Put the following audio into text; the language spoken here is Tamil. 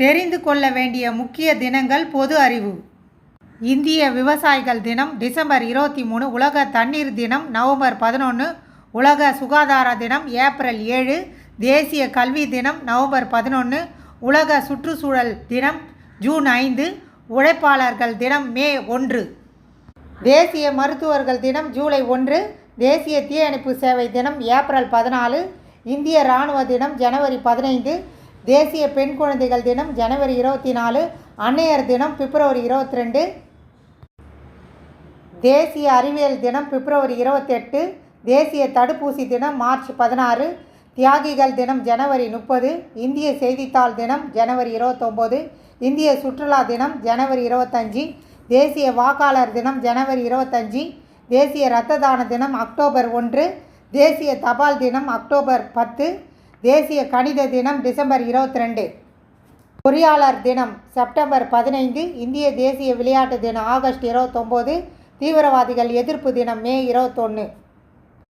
தெரிந்து கொள்ள வேண்டிய முக்கிய தினங்கள் பொது அறிவு. இந்திய விவசாயிகள் தினம் டிசம்பர் இருபத்தி மூணு உலக தண்ணீர் தினம் நவம்பர் பதினொன்று உலக சுகாதார தினம் ஏப்ரல் ஏழு தேசிய கல்வி தினம் நவம்பர் பதினொன்று உலக சுற்றுச்சூழல் தினம் ஜூன் ஐந்து உழைப்பாளர்கள் தினம் மே ஒன்று. தேசிய மருத்துவர்கள் தினம் ஜூலை ஒன்று தேசிய தீயணைப்பு சேவை தினம் ஏப்ரல் பதினாலு இந்திய இராணுவ தினம் ஜனவரி பதினைந்து தேசிய பெண் குழந்தைகள் தினம் ஜனவரி இருபத்தி நாலு அன்னையர் தினம் பிப்ரவரி இருபத்தி ரெண்டு தேசிய அறிவியல் தினம் பிப்ரவரி இருபத்தெட்டு தேசிய தடுப்பூசி தினம் மார்ச் பதினாறு தியாகிகள் தினம் ஜனவரி முப்பது இந்திய செய்தித்தாள் தினம் ஜனவரி இருபத்தொம்போது இந்திய சுற்றுலா தினம் ஜனவரி இருபத்தஞ்சி தேசிய வாக்காளர் தினம் ஜனவரி இருபத்தஞ்சி தேசிய இரத்த தான தினம் அக்டோபர் ஒன்று தேசிய தபால் தினம் அக்டோபர் பத்து தேசிய கணித தினம் டிசம்பர் இருபத்தி ரெண்டு பொறியாளர் தினம் செப்டம்பர் பதினைந்து இந்திய தேசிய விளையாட்டு தினம் ஆகஸ்ட் இருபத்தொம்போது தீவிரவாதிகள் எதிர்ப்பு தினம் மே இருபத்தொன்று